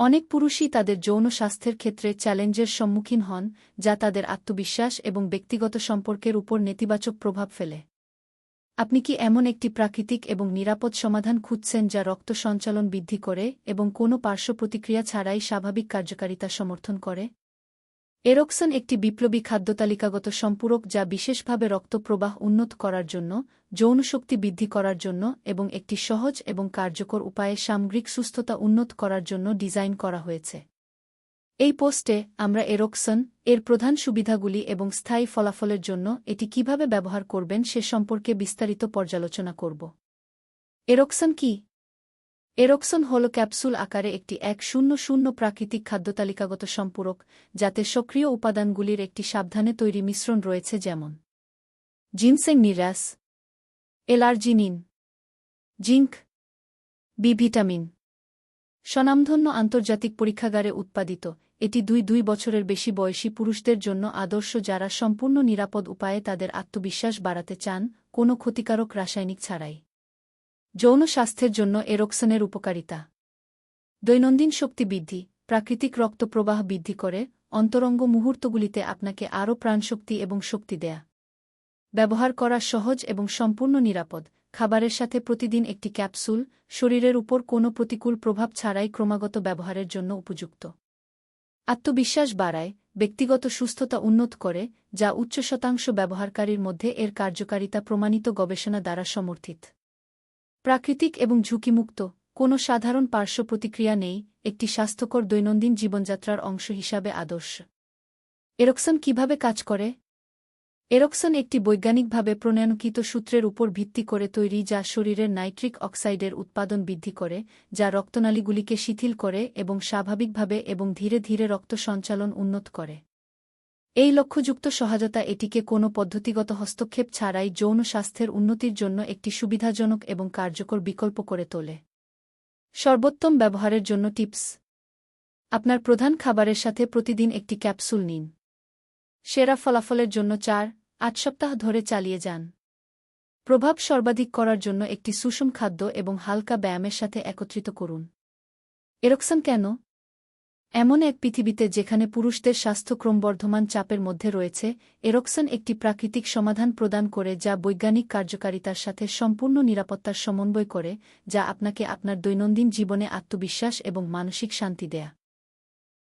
অনেক পুরুষই তাদের যৌন স্বাস্থ্যের ক্ষেত্রে চ্যালেঞ্জের সম্মুখীন হন, যা তাদের আত্মবিশ্বাস এবং ব্যক্তিগত সম্পর্কের উপর নেতিবাচক প্রভাব ফেলে। আপনি কি এমন একটি প্রাকৃতিক এবং নিরাপদ সমাধান খুঁজছেন যা রক্ত সঞ্চালন বৃদ্ধি করে এবং কোনো পার্শ্ব প্রতিক্রিয়া ছাড়াই স্বাভাবিক কার্যকারিতা সমর্থন করে? এরক্সন একটি বিপ্লবী খাদ্যতালিকাগত সম্পূরক যা বিশেষভাবে রক্তপ্রবাহ উন্নত করার জন্য যৌনশক্তি বৃদ্ধি করার জন্য এবং একটি সহজ এবং কার্যকর উপায়ে সামগ্রিক সুস্থতা উন্নত করার জন্য ডিজাইন করা হয়েছে। এই পোস্টে আমরা এরোক্সন, এর প্রধান সুবিধাগুলি এবং স্থায়ী ফলাফলের জন্য এটি কীভাবে ব্যবহার করবেন সে সম্পর্কে বিস্তারিত পর্যালোচনা করব। এরোক্সন কি? এরোক্সন হল ক্যাপসুল আকারে একটি এক শূন্য শূন্য প্রাকৃতিক খাদ্যতালিকাগত সম্পূরক, যাতে সক্রিয় উপাদানগুলির একটি সাবধানে তৈরি মিশ্রণ রয়েছে যেমন ginseng নিরাস, L arginine, zinc B vitamin স্বনামধন্য আন্তর্জাতিক পরীক্ষাগারে উৎপাদিত, এটি দুই দুই বছরের বেশি বয়সী পুরুষদের জন্য আদর্শ যারা সম্পূর্ণ নিরাপদ উপায়ে তাদের আত্মবিশ্বাস বাড়াতে চান, কোনো ক্ষতিকারক রাসায়নিক ছাড়াই। যৌন স্বাস্থ্যের জন্য এরোক্সনের উপকারিতা। দৈনন্দিন শক্তি বৃদ্ধি, প্রাকৃতিক রক্তপ্রবাহ বৃদ্ধি করে অন্তরঙ্গ মুহূর্তগুলিতে আপনাকে আরও প্রাণশক্তি এবং শক্তি দেয়া। ব্যবহার করা সহজ এবং সম্পূর্ণ নিরাপদ। খাবারের সাথে প্রতিদিন একটি ক্যাপসুল শরীরের উপর কোনো প্রতিকূল প্রভাব ছাড়াই ক্রমাগত ব্যবহারের জন্য উপযুক্ত। আত্মবিশ্বাস বাড়ায়, ব্যক্তিগত সুস্থতা উন্নত করে, যা উচ্চ শতাংশ ব্যবহারকারীর মধ্যে এর কার্যকারিতা প্রমাণিত গবেষণা দ্বারা সমর্থিত। প্রাকৃতিক এবং ঝুঁকিমুক্ত, কোনো সাধারণ পার্শ্ব প্রতিক্রিয়া নেই, একটি স্বাস্থ্যকর দৈনন্দিন জীবনযাত্রার অংশ হিসাবে আদর্শ। এরক্সন কীভাবে কাজ করে? এরক্সন একটি বৈজ্ঞানিকভাবে প্রণয়নকৃত সূত্রের উপর ভিত্তি করে তৈরি যা শরীরের নাইট্রিক অক্সাইডের উৎপাদন বৃদ্ধি করে, যা রক্তনালীগুলিকে শিথিল করে এবং স্বাভাবিকভাবে এবং ধীরে ধীরে রক্ত সঞ্চালন উন্নত করে। এই লক্ষ্যযুক্ত সহায়তা এটিকে কোনো পদ্ধতিগত হস্তক্ষেপ ছাড়াই যৌন স্বাস্থ্যের উন্নতির জন্য একটি সুবিধাজনক এবং কার্যকর বিকল্প করে তোলে। সর্বোত্তম ব্যবহারের জন্য টিপস। আপনার প্রধান খাবারের সাথে প্রতিদিন একটি ক্যাপসুল নিন। সেরা ফলাফলের জন্য চার, আট সপ্তাহ ধরে চালিয়ে যান। প্রভাব সর্বাধিক করার জন্য একটি সুষম খাদ্য এবং হালকা ব্যায়ামের সাথে একত্রিত করুন। এরকসন কেন? এমন এক পৃথিবীতে যেখানে পুরুষদের স্বাস্থ্য ক্রমবর্ধমান চাপের মধ্যে রয়েছে, এরক্সন একটি প্রাকৃতিক সমাধান প্রদান করে যা বৈজ্ঞানিক কার্যকারিতার সাথে সম্পূর্ণ নিরাপত্তার সমন্বয় করে, যা আপনাকে আপনার দৈনন্দিন জীবনে আত্মবিশ্বাস এবং মানসিক শান্তি দেয়া।